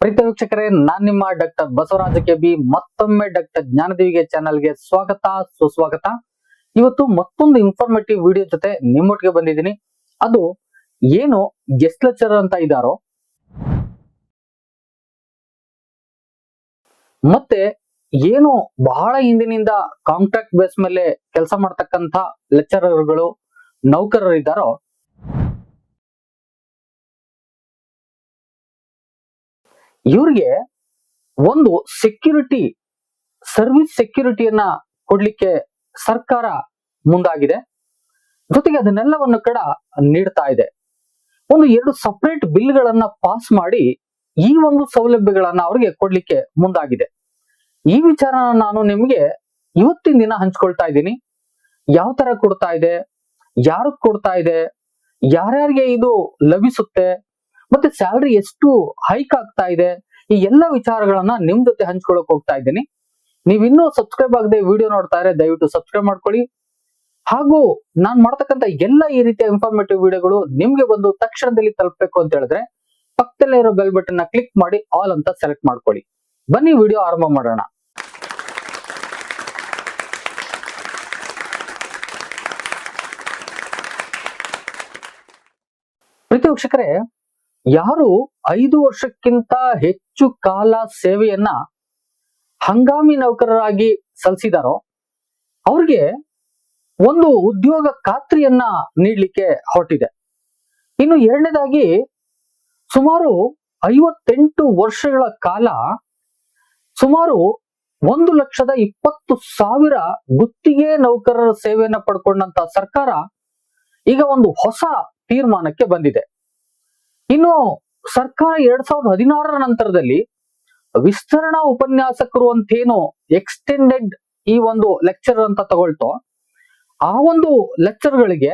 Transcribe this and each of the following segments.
ಪ್ರೀತ ವೀಕ್ಷಕರೇ, ನಾನ್ ನಿಮ್ಮ ಡಾಕ್ಟರ್ ಬಸವರಾಜ ಕೆ ಬಿ ಮತ್ತೊಮ್ಮೆ ಡಾಕ್ಟರ್ ಜ್ಞಾನದೇವಿಗೆ ಚಾನಲ್ಗೆ ಸ್ವಾಗತ, ಸುಸ್ವಾಗತ. ಇವತ್ತು ಮತ್ತೊಂದು ಇನ್ಫಾರ್ಮೇಟಿವ್ ವಿಡಿಯೋ ಜೊತೆ ನಿಮ್ಮೊಟ್ಟಿಗೆ ಬಂದಿದ್ದೀನಿ. ಅದು ಏನು ಗೆಸ್ಟ್ ಲೆಕ್ಚರ್ ಅಂತ ಇದ್ದಾರೋ ಮತ್ತೆ ಏನು ಬಹಳ ಹಿಂದಿನಿಂದ ಕಾಂಟ್ರಾಕ್ಟ್ ಬೇಸ್ ಮೇಲೆ ಕೆಲಸ ಮಾಡ್ತಕ್ಕಂತ ಲೆಕ್ಚರರ್ಗಳು ನೌಕರರಿದ್ದಾರೋ ಇವ್ರಿಗೆ ಒಂದು ಸೆಕ್ಯೂರಿಟಿ ಸರ್ವಿಸ್ ಸೆಕ್ಯೂರಿಟಿಯನ್ನ ಕೊಡ್ಲಿಕ್ಕೆ ಸರ್ಕಾರ ಮುಂದಾಗಿದೆ. ಜೊತೆಗೆ ಅದನ್ನೆಲ್ಲವನ್ನು ಕೂಡ ನೀಡ್ತಾ ಇದೆ. ಒಂದು ಎರಡು ಸಪರೇಟ್ ಬಿಲ್ಗಳನ್ನ ಪಾಸ್ ಮಾಡಿ ಈ ಒಂದು ಸೌಲಭ್ಯಗಳನ್ನ ಅವ್ರಿಗೆ ಕೊಡ್ಲಿಕ್ಕೆ ಮುಂದಾಗಿದೆ. ಈ ವಿಚಾರನ ನಾನು ನಿಮ್ಗೆ ಇವತ್ತಿನ ದಿನ ಹಂಚ್ಕೊಳ್ತಾ ಇದ್ದೀನಿ. ಯಾವ ತರ ಕೊಡ್ತಾ ಇದೆ? ಯಾರು ಕೊಡ್ತಾ ಇದೆ? ಯಾರ್ಯಾರಿಗೆ ಇದು ಲಭಿಸುತ್ತೆ? ಮತ್ತೆ ಸ್ಯಾಲ್ರಿ ಎಷ್ಟು ಹೈಕ್ ಆಗ್ತಾ ಇದೆ? ಈ ಎಲ್ಲ ವಿಚಾರಗಳನ್ನ ನಿಮ್ ಜೊತೆ ಹಂಚ್ಕೊಳಕ್ ಹೋಗ್ತಾ ಇದ್ದೀನಿ. ನೀವ್ ಇನ್ನೂ ಸಬ್ಸ್ಕ್ರೈಬ್ ಆಗದೆ ವಿಡಿಯೋ ನೋಡ್ತಾ ಇದ್ರೆ ದಯವಿಟ್ಟು ಸಬ್ಸ್ಕ್ರೈಬ್ ಮಾಡ್ಕೊಳ್ಳಿ. ಹಾಗೂ ನಾನ್ ಮಾಡ್ತಕ್ಕಂತ ಎಲ್ಲ ಈ ರೀತಿಯ ಇನ್ಫಾರ್ಮೇಟಿವ್ ವಿಡಿಯೋಗಳು ನಿಮ್ಗೆ ಬಂದು ತಕ್ಷಣದಲ್ಲಿ ತಲುಪಬೇಕು ಅಂತ ಹೇಳಿದ್ರೆ ಪಕ್ಕದಲ್ಲೇ ಇರೋ ಬೆಲ್ ಬಟನ್ನ ಕ್ಲಿಕ್ ಮಾಡಿ ಆಲ್ ಅಂತ ಸೆಲೆಕ್ಟ್ ಮಾಡ್ಕೊಳ್ಳಿ. ಬನ್ನಿ ವಿಡಿಯೋ ಆರಂಭ ಮಾಡೋಣ. ಪ್ರೀತಿ ವೀಕ್ಷಕರೇ ಯಾರು ಐದು ವರ್ಷಕ್ಕಿಂತ ಹೆಚ್ಚು ಕಾಲ ಸೇವೆಯನ್ನ ಹಂಗಾಮಿ ನೌಕರರಾಗಿ ಸಲ್ಲಿಸಿದಾರೋ ಅವ್ರಿಗೆ ಒಂದು ಉದ್ಯೋಗ ಖಾತ್ರಿಯನ್ನ ನೀಡಲಿಕ್ಕೆ ಹೊರಟಿದೆ. ಇನ್ನು ಎರಡನೇದಾಗಿ ಸುಮಾರು ಐವತ್ತೆಂಟು ವರ್ಷಗಳ ಕಾಲ ಸುಮಾರು ಒಂದು ಲಕ್ಷದ ಇಪ್ಪತ್ತು ಸಾವಿರ ಗುತ್ತಿಗೆ ನೌಕರರ ಸೇವೆಯನ್ನ ಪಡ್ಕೊಂಡಂತ ಸರ್ಕಾರ ಈಗ ಒಂದು ಹೊಸ ತೀರ್ಮಾನಕ್ಕೆ ಬಂದಿದೆ. ಇನ್ನು ಸರ್ಕಾರ ಎರಡ್ ಸಾವಿರದ ಹದಿನಾರರ ನಂತರದಲ್ಲಿ ವಿಸ್ತರಣಾ ಉಪನ್ಯಾಸಕರು ಅಂತೇನು ಎಕ್ಸ್ಟೆಂಡೆಡ್ ಈ ಒಂದು ಲೆಕ್ಚರ್ ಅಂತ ತಗೊಳ್ತೋ, ಆ ಒಂದು ಲೆಕ್ಚರ್ಗಳಿಗೆ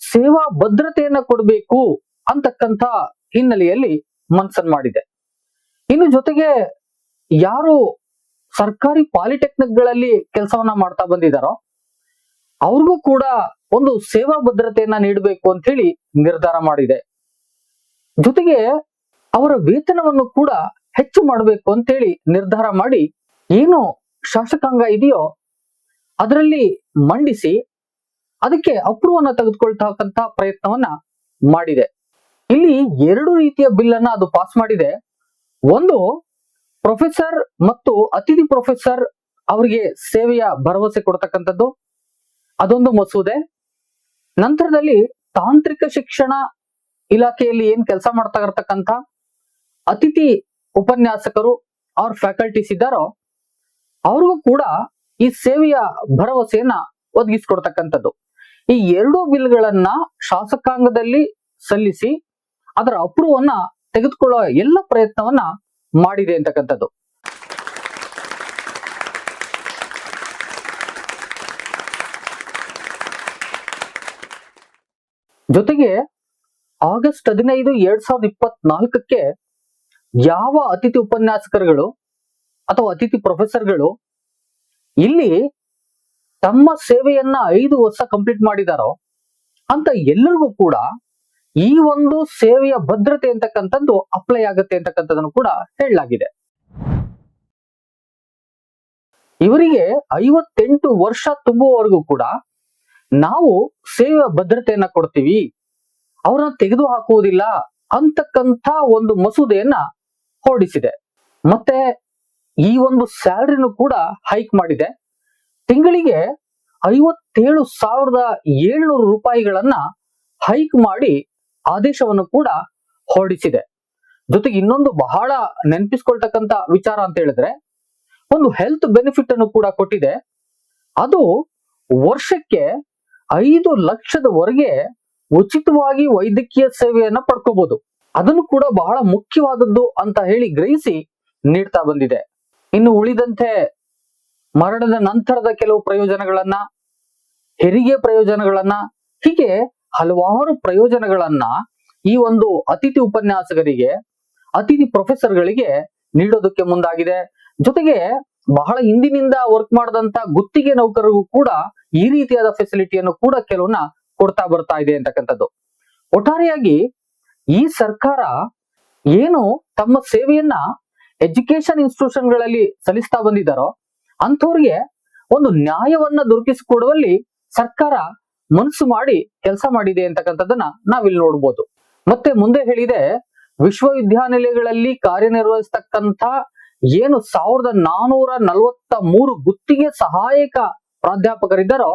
ಸೇವಾ ಭದ್ರತೆಯನ್ನ ಕೊಡಬೇಕು ಅಂತಕ್ಕಂಥ ಹಿನ್ನೆಲೆಯಲ್ಲಿ ಮನ್ಸನ್ ಮಾಡಿದೆ. ಇನ್ನು ಜೊತೆಗೆ ಯಾರು ಸರ್ಕಾರಿ ಪಾಲಿಟೆಕ್ನಿಕ್ಗಳಲ್ಲಿ ಕೆಲಸವನ್ನ ಮಾಡ್ತಾ ಬಂದಿದಾರೋ, ಅವ್ರಿಗೂ ಕೂಡ ಒಂದು ಸೇವಾ ಭದ್ರತೆಯನ್ನ ನೀಡಬೇಕು ಅಂತ ಹೇಳಿ ನಿರ್ಧಾರ ಮಾಡಿದೆ. ಜೊತೆಗೆ ಅವರ ವೇತನವನ್ನು ಕೂಡ ಹೆಚ್ಚು ಮಾಡಬೇಕು ಅಂತೇಳಿ ನಿರ್ಧಾರ ಮಾಡಿ ಏನು ಶಾಸಕಾಂಗ ಇದೆಯೋ ಅದರಲ್ಲಿ ಮಂಡಿಸಿ ಅದಕ್ಕೆ ಅಪ್ರೂವನ್ನ ತೆಗೆದುಕೊಳ್ತಕ್ಕಂತ ಪ್ರಯತ್ನವನ್ನ ಮಾಡಿದೆ. ಇಲ್ಲಿ ಎರಡು ರೀತಿಯ ಬಿಲ್ ಅನ್ನ ಅದು ಪಾಸ್ ಮಾಡಿದೆ. ಒಂದು ಪ್ರೊಫೆಸರ್ ಮತ್ತು ಅತಿಥಿ ಪ್ರೊಫೆಸರ್ ಅವರಿಗೆ ಸೇವೆಯ ಭರವಸೆ ಕೊಡ್ತಕ್ಕಂಥದ್ದು. ಅದೊಂದು ಮಸೂದೆ. ನಂತರದಲ್ಲಿ ತಾಂತ್ರಿಕ ಶಿಕ್ಷಣ ಇಲಾಖೆಯಲ್ಲಿ ಏನ್ ಕೆಲಸ ಮಾಡ್ತಾ ಇರ್ತಕ್ಕಂಥ ಅತಿಥಿ ಉಪನ್ಯಾಸಕರು ಅವ್ರ ಫ್ಯಾಕಲ್ಟೀಸ್ ಇದ್ದಾರೋ ಅವ್ರಿಗೂ ಕೂಡ ಈ ಸೇವೆಯ ಭರವಸೆಯನ್ನ ಒದಗಿಸ್ಕೊಡ್ತಕ್ಕಂಥದ್ದು. ಈ ಎರಡೂ ಬಿಲ್ಗಳನ್ನ ಶಾಸಕಾಂಗದಲ್ಲಿ ಸಲ್ಲಿಸಿ ಅದರ ಅಪ್ರೂವನ್ನ ತೆಗೆದುಕೊಳ್ಳೋ ಎಲ್ಲ ಪ್ರಯತ್ನವನ್ನ ಮಾಡಿದೆ ಅಂತಕ್ಕಂಥದ್ದು. ಜೊತೆಗೆ ಆಗಸ್ಟ್ ಹದಿನೈದು ಎರಡ್ ಸಾವಿರದ ಇಪ್ಪತ್ನಾಲ್ಕಕ್ಕೆ ಯಾವ ಅತಿಥಿ ಉಪನ್ಯಾಸಕರುಗಳು ಅಥವಾ ಅತಿಥಿ ಪ್ರೊಫೆಸರ್ಗಳು ಇಲ್ಲಿ ತಮ್ಮ ಸೇವೆಯನ್ನ ಐದು ವರ್ಷ ಕಂಪ್ಲೀಟ್ ಮಾಡಿದಾರೋ ಅಂತ ಎಲ್ಲರಿಗೂ ಕೂಡ ಈ ಒಂದು ಸೇವೆಯ ಭದ್ರತೆ ಅಂತಕ್ಕಂಥದ್ದು ಅಪ್ಲೈ ಆಗುತ್ತೆ ಅಂತಕ್ಕಂಥದ್ದನ್ನು ಕೂಡ ಹೇಳಲಾಗಿದೆ. ಇವರಿಗೆ ಐವತ್ತೆಂಟು ವರ್ಷ ತುಂಬುವವರೆಗೂ ಕೂಡ ನಾವು ಸೇವೆಯ ಭದ್ರತೆಯನ್ನ ಕೊಡ್ತೀವಿ. ಅವರನ್ನ ತೆಗೆದು ಹಾಕುವುದಿಲ್ಲ ಅಂತಕ್ಕಂಥ ಒಂದು ಮಸೂದೆಯನ್ನ ಹೊರಡಿಸಿದೆ. ಮತ್ತೆ ಈ ಒಂದು ಸ್ಯಾಲರಿನೂ ಕೂಡ ಹೈಕ್ ಮಾಡಿದೆ. ತಿಂಗಳಿಗೆ ಐವತ್ತೇಳು ಸಾವಿರದ ಏಳ್ನೂರು ರೂಪಾಯಿಗಳನ್ನ ಹೈಕ್ ಮಾಡಿ ಆದೇಶವನ್ನು ಕೂಡ ಹೊರಡಿಸಿದೆ. ಜೊತೆಗೆ ಇನ್ನೊಂದು ಬಹಳ ನೆನಪಿಸ್ಕೊಳ್ತಕ್ಕಂಥ ವಿಚಾರ ಅಂತ ಹೇಳಿದ್ರೆ, ಒಂದು ಹೆಲ್ತ್ ಬೆನಿಫಿಟ್ ಅನ್ನು ಕೂಡ ಕೊಟ್ಟಿದೆ. ಅದು ವರ್ಷಕ್ಕೆ ಐದು ಲಕ್ಷದವರೆಗೆ ಉಚಿತವಾಗಿ ವೈದ್ಯಕೀಯ ಸೇವೆಯನ್ನ ಪಡ್ಕೋಬಹುದು ಅದನ್ನು ಕೂಡ ಬಹಳ ಮುಖ್ಯವಾದದ್ದು ಅಂತ ಹೇಳಿ ಗ್ರಹಿಸಿ ನೀಡ್ತಾ ಬಂದಿದೆ. ಇನ್ನು ಉಳಿದಂತೆ ಮರಣದ ನಂತರದ ಕೆಲವು ಪ್ರಯೋಜನಗಳನ್ನ, ಹೆರಿಗೆ ಪ್ರಯೋಜನಗಳನ್ನ, ಹೀಗೆ ಹಲವಾರು ಪ್ರಯೋಜನಗಳನ್ನ ಈ ಒಂದು ಅತಿಥಿ ಉಪನ್ಯಾಸಕರಿಗೆ, ಅತಿಥಿ ಪ್ರೊಫೆಸರ್ಗಳಿಗೆ ನೀಡೋದಕ್ಕೆ ಮುಂದಾಗಿದೆ. ಜೊತೆಗೆ ಬಹಳ ಹಿಂದಿನಿಂದ ವರ್ಕ್ ಮಾಡದಂತ ಗುತ್ತಿಗೆ ನೌಕರರಿಗೂ ಕೂಡ ಈ ರೀತಿಯಾದ ಫೆಸಿಲಿಟಿಯನ್ನು ಕೂಡ ಕೆಲವನ್ನ ಕೊಡ್ತಾ ಬರ್ತಾ ಇದೆ ಅಂತಕ್ಕಂಥದ್ದು. ಒಟ್ಟಾರೆಯಾಗಿ ಈ ಸರ್ಕಾರ ಏನು ತಮ್ಮ ಸೇವೆಯನ್ನ ಎಜುಕೇಶನ್ ಇನ್ಸ್ಟಿಟ್ಯೂಷನ್ಗಳಲ್ಲಿ ಸಲ್ಲಿಸ್ತಾ ಬಂದಿದ್ದಾರೋ ಅಂಥವ್ರಿಗೆ ಒಂದು ನ್ಯಾಯವನ್ನ ದೊರಕಿಸಿಕೊಡುವಲ್ಲಿ ಸರ್ಕಾರ ಮನಸ್ಸು ಮಾಡಿ ಕೆಲಸ ಮಾಡಿದೆ ಅಂತಕ್ಕಂಥದ್ದನ್ನ ನಾವಿಲ್ಲಿ ನೋಡ್ಬೋದು. ಮತ್ತೆ ಮುಂದೆ ಹೇಳಿದೆ, ವಿಶ್ವವಿದ್ಯಾನಿಲಯಗಳಲ್ಲಿ ಕಾರ್ಯನಿರ್ವಹಿಸ್ತಕ್ಕಂಥ ಏನು ಸಾವಿರದ ನಾನೂರ ನಲವತ್ತ ಮೂರು ಗುತ್ತಿಗೆ ಸಹಾಯಕ ಪ್ರಾಧ್ಯಾಪಕರಿದ್ದಾರೋ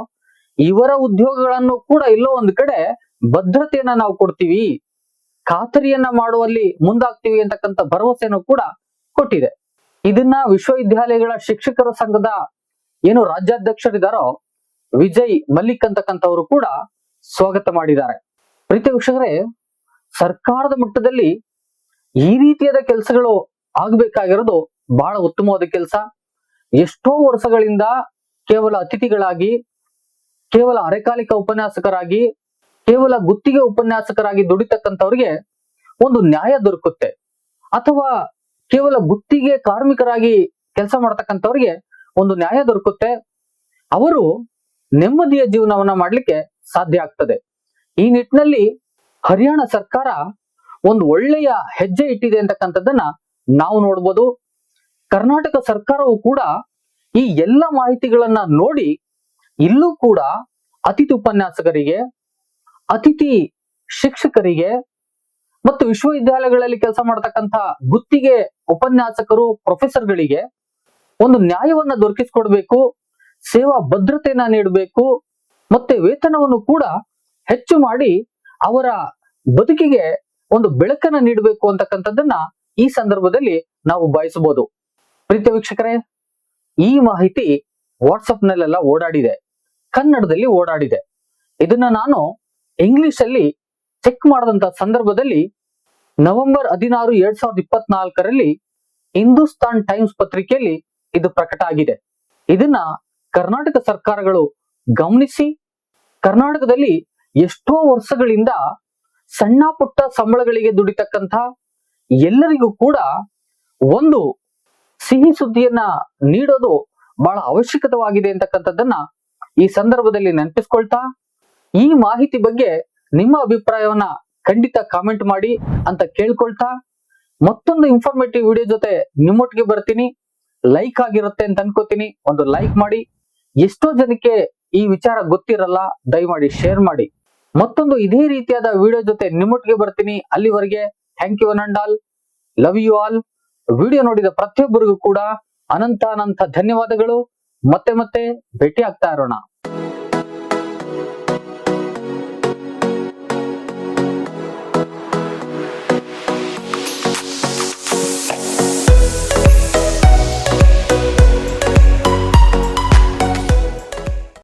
ಇವರ ಉದ್ಯೋಗಗಳನ್ನು ಕೂಡ ಇಲ್ಲೋ ಒಂದು ಕಡೆ ಭದ್ರತೆಯನ್ನ ನಾವು ಕೊಡ್ತೀವಿ, ಖಾತರಿಯನ್ನ ಮಾಡುವಲ್ಲಿ ಮುಂದಾಗ್ತೀವಿ ಅಂತಕ್ಕಂಥ ಭರವಸೆಯನ್ನು ಕೂಡ ಕೊಟ್ಟಿದೆ. ಇದನ್ನ ವಿಶ್ವವಿದ್ಯಾಲಯಗಳ ಶಿಕ್ಷಕರ ಸಂಘದ ಏನು ರಾಜ್ಯಾಧ್ಯಕ್ಷರಿದ್ದಾರೋ ವಿಜಯ್ ಮಲ್ಲಿಕ್ ಅಂತಕ್ಕಂಥವರು ಕೂಡ ಸ್ವಾಗತ ಮಾಡಿದ್ದಾರೆ. ಪ್ರೀತಿ ವೀಕ್ಷಕರೇ, ಸರ್ಕಾರದ ಮಟ್ಟದಲ್ಲಿ ಈ ರೀತಿಯಾದ ಕೆಲಸಗಳು ಆಗ್ಬೇಕಾಗಿರೋದು ಬಹಳ ಉತ್ತಮವಾದ ಕೆಲಸ. ಎಷ್ಟೋ ವರ್ಷಗಳಿಂದ ಕೇವಲ ಅತಿಥಿಗಳಾಗಿ ಕೇವಲ ಅರೆಕಾಲಿಕ ಉಪನ್ಯಾಸಕರಾಗಿ, ಕೇವಲ ಗುತ್ತಿಗೆ ಉಪನ್ಯಾಸಕರಾಗಿ ದುಡಿತಕ್ಕಂಥವ್ರಿಗೆ ಒಂದು ನ್ಯಾಯ ದೊರಕುತ್ತೆ. ಅಥವಾ ಕೇವಲ ಗುತ್ತಿಗೆ ಕಾರ್ಮಿಕರಾಗಿ ಕೆಲಸ ಮಾಡ್ತಕ್ಕಂಥವ್ರಿಗೆ ಒಂದು ನ್ಯಾಯ ದೊರಕುತ್ತೆ. ಅವರು ನೆಮ್ಮದಿಯ ಜೀವನವನ್ನ ಮಾಡ್ಲಿಕ್ಕೆ ಸಾಧ್ಯ ಆಗ್ತದೆ. ಈ ನಿಟ್ಟಿನಲ್ಲಿ ಹರಿಯಾಣ ಸರ್ಕಾರ ಒಂದು ಒಳ್ಳೆಯ ಹೆಜ್ಜೆ ಇಟ್ಟಿದೆ ಅಂತಕ್ಕಂಥದ್ದನ್ನ ನಾವು ನೋಡ್ಬೋದು. ಕರ್ನಾಟಕ ಸರ್ಕಾರವು ಕೂಡ ಈ ಎಲ್ಲ ಮಾಹಿತಿಗಳನ್ನ ನೋಡಿ ಇಲ್ಲೂ ಕೂಡ ಅತಿಥಿ ಉಪನ್ಯಾಸಕರಿಗೆ, ಅತಿಥಿ ಶಿಕ್ಷಕರಿಗೆ ಮತ್ತು ವಿಶ್ವವಿದ್ಯಾಲಯಗಳಲ್ಲಿ ಕೆಲಸ ಮಾಡತಕ್ಕಂತ ಗುತ್ತಿಗೆ ಉಪನ್ಯಾಸಕರು, ಪ್ರೊಫೆಸರ್ಗಳಿಗೆ ಒಂದು ನ್ಯಾಯವನ್ನ ದೊರಕಿಸಿಕೊಡ್ಬೇಕು, ಸೇವಾ ಭದ್ರತೆಯನ್ನ ನೀಡಬೇಕು ಮತ್ತೆ ವೇತನವನ್ನು ಕೂಡ ಹೆಚ್ಚು ಮಾಡಿ ಅವರ ಬದುಕಿಗೆ ಒಂದು ಬೆಳಕನ್ನ ನೀಡಬೇಕು ಅಂತಕ್ಕಂಥದ್ದನ್ನ ಈ ಸಂದರ್ಭದಲ್ಲಿ ನಾವು ಬಯಸಬಹುದು ಪ್ರೀತಿ ವೀಕ್ಷಕರೇ, ಈ ಮಾಹಿತಿ ವಾಟ್ಸಪ್ನಲ್ಲೆಲ್ಲ ಓಡಾಡಿದೆ. ಕನ್ನಡದಲ್ಲಿ ಓಡಾಡಿದೆ. ಇದನ್ನ ನಾನು ಇಂಗ್ಲಿಷ್ ಅಲ್ಲಿ ಚೆಕ್ ಮಾಡಿದಂತ ಸಂದರ್ಭದಲ್ಲಿ ನವೆಂಬರ್ ಹದಿನಾರು ಎರಡ್ ಸಾವಿರದ ಇಪ್ಪತ್ನಾಲ್ಕರಲ್ಲಿ ಹಿಂದೂಸ್ತಾನ್ ಟೈಮ್ಸ್ ಪತ್ರಿಕೆಯಲ್ಲಿ ಇದು ಪ್ರಕಟ ಆಗಿದೆ. ಇದನ್ನ ಕರ್ನಾಟಕ ಸರ್ಕಾರಗಳು ಗಮನಿಸಿ, ಕರ್ನಾಟಕದಲ್ಲಿ ಎಷ್ಟೋ ವರ್ಷಗಳಿಂದ ಸಣ್ಣ ಪುಟ್ಟ ಸಂಬಳಗಳಿಗೆ ದುಡಿತಕ್ಕಂಥ ಎಲ್ಲರಿಗೂ ಕೂಡ ಒಂದು ಸಿಹಿ ಸುದ್ದಿಯನ್ನ ನೀಡೋದು ಬಹಳ ಅವಶ್ಯಕತವಾಗಿದೆ ಅಂತಕ್ಕಂಥದ್ದನ್ನ ಈ ಸಂದರ್ಭದಲ್ಲಿ ನೆನಪಿಸ್ಕೊಳ್ತಾ ಈ ಮಾಹಿತಿ ಬಗ್ಗೆ ನಿಮ್ಮ ಅಭಿಪ್ರಾಯವನ್ನ ಖಂಡಿತ ಕಾಮೆಂಟ್ ಮಾಡಿ ಅಂತ ಕೇಳ್ಕೊಳ್ತಾ ಮತ್ತೊಂದು ಇನ್ಫಾರ್ಮೇಟಿವ್ ವಿಡಿಯೋ ಜೊತೆ ನಿಮ್ಮೊಟ್ಟಿಗೆ ಬರ್ತೀನಿ. ಲೈಕ್ ಆಗಿರುತ್ತೆ ಅಂತ ಅನ್ಕೋತೀನಿ. ಒಂದು ಲೈಕ್ ಮಾಡಿ. ಎಷ್ಟೋ ಜನಕ್ಕೆ ಈ ವಿಚಾರ ಗೊತ್ತಿರಲ್ಲ, ದಯಮಾಡಿ ಶೇರ್ ಮಾಡಿ. ಮತ್ತೊಂದು ಇದೇ ರೀತಿಯಾದ ವಿಡಿಯೋ ಜೊತೆ ನಿಮ್ಮೊಟ್ಟಿಗೆ ಬರ್ತೀನಿ. ಅಲ್ಲಿವರೆಗೆ thank you ಅನಂಡಾಲ್. All love you all video ನೋಡಿದ ಪ್ರತಿಯೊಬ್ಬರಿಗೂ ಕೂಡ ಅನಂತ ಅನಂತ ಧನ್ಯವಾದಗಳು. ಮತ್ತೆ ಮತ್ತೆ ಭೇಟಿ ಆಗ್ತಾ ಇರೋಣ.